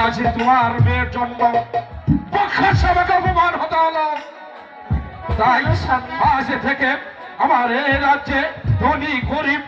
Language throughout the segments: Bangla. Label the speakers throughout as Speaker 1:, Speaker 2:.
Speaker 1: আজ তোমার মেয়ের জন্য পক্ষের সবাইকে অপমান হতে হলো। তাই আজ থেকে আমার এই রাজ্যে ধনী গরিব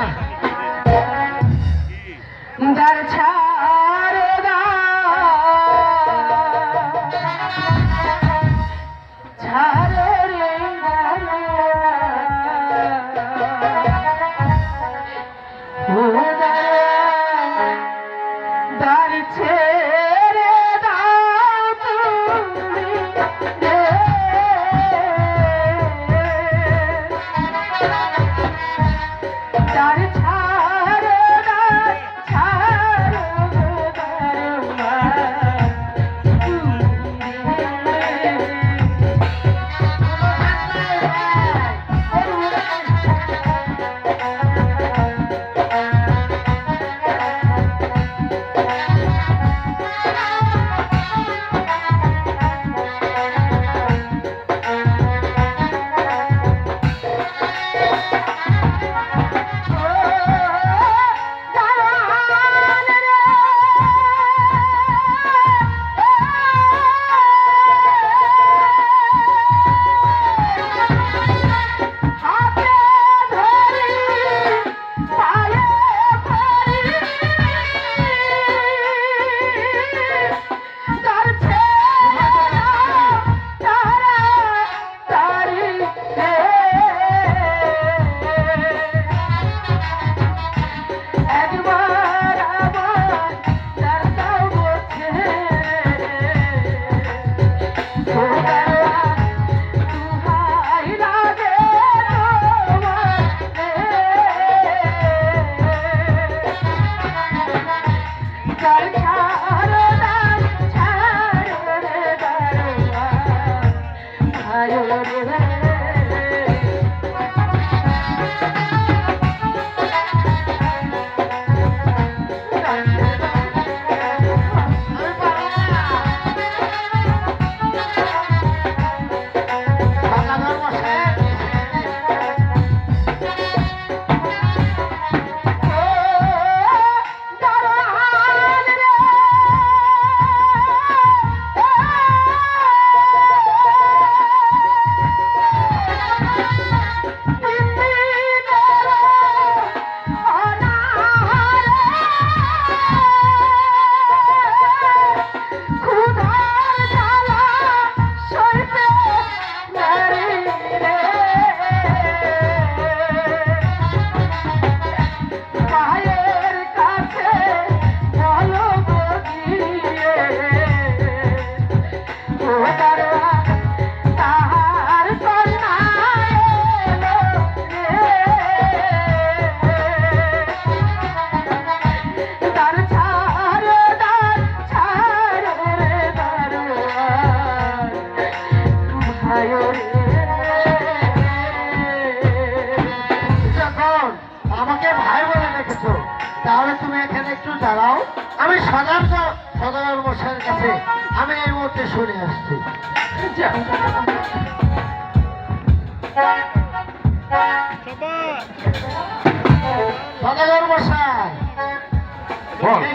Speaker 2: は。যার ছা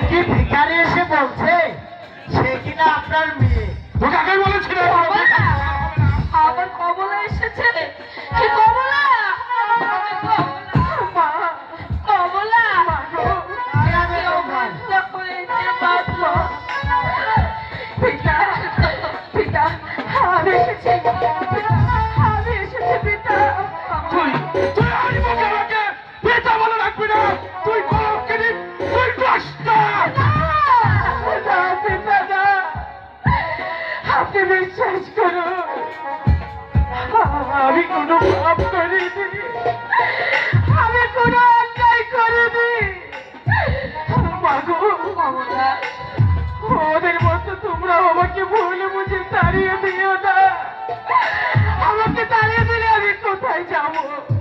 Speaker 2: কি
Speaker 3: ভিখারি এসে বলছে? সে কিনা আপনার মেয়ে।
Speaker 1: তোকে আগে বলেছিল?
Speaker 2: 开枪我。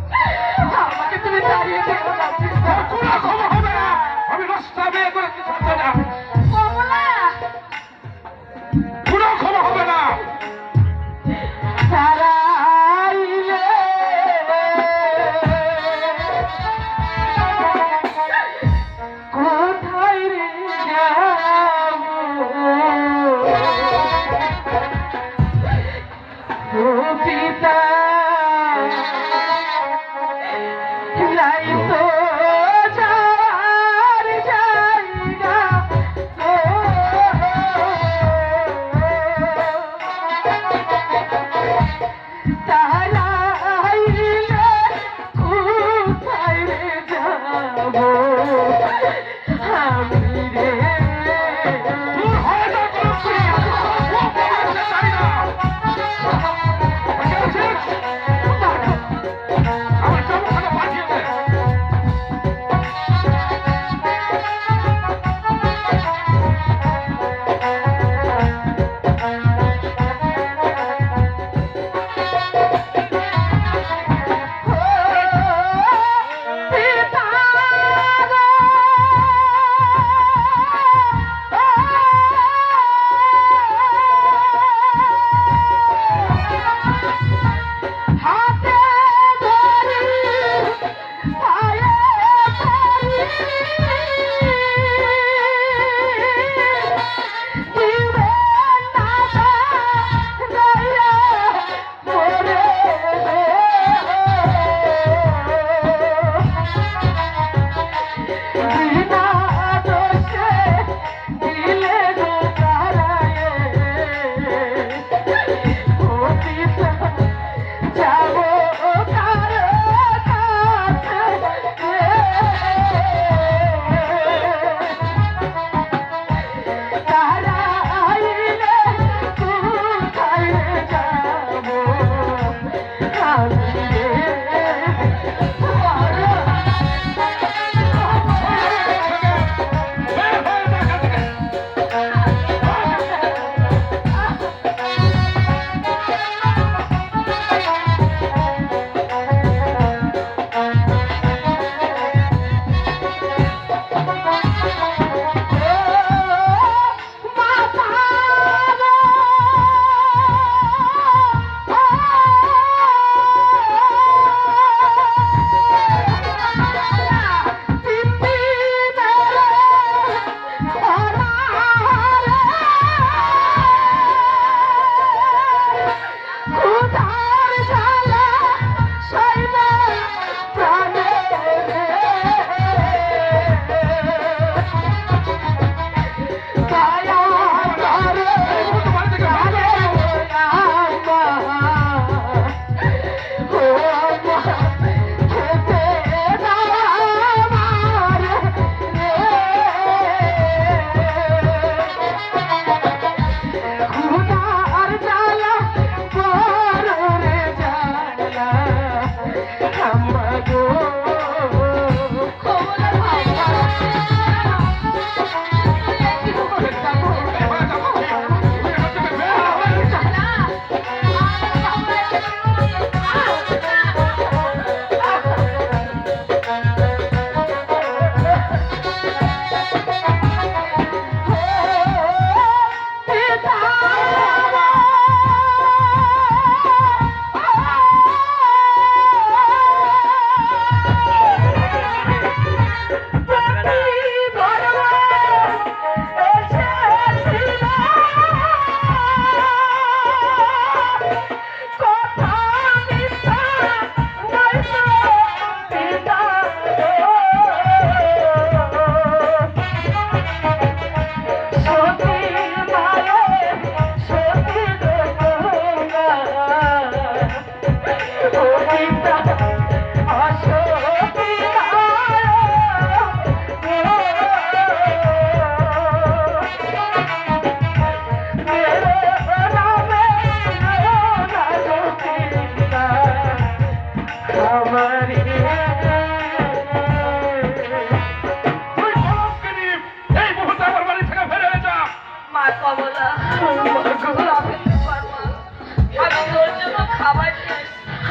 Speaker 2: ভালো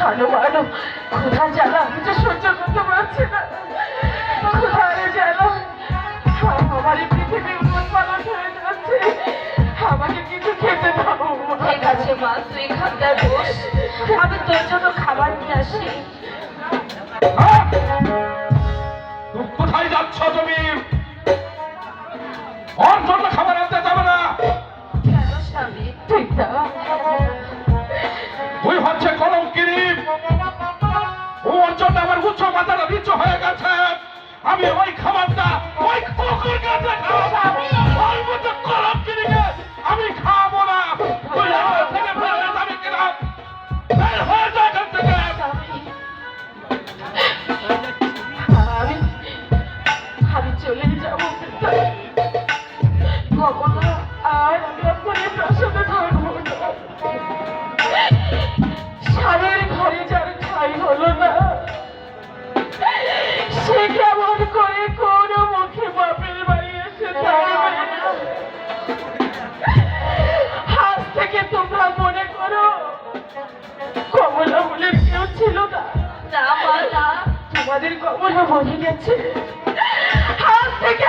Speaker 2: ভালো। আলো আলো আমি তো সহ্য
Speaker 1: করতে পারছি না। ক্ষুধা জ্বালা আমার
Speaker 2: এই পৃথিবী উন্মোলন হয়ে যাচ্ছে। আমাকে কিছু খেতে দাও ঠিক আছে মা তুই খাদ্যার বস। আমি তোর জন্য খাবার নিয়ে আসি।
Speaker 1: কোথায় যাচ্ছ তুমি? অর্জন আমি ওই খাবারটা ওই কুকুর কাছে তাদের কখনো মনে গেছে। হাত থেকে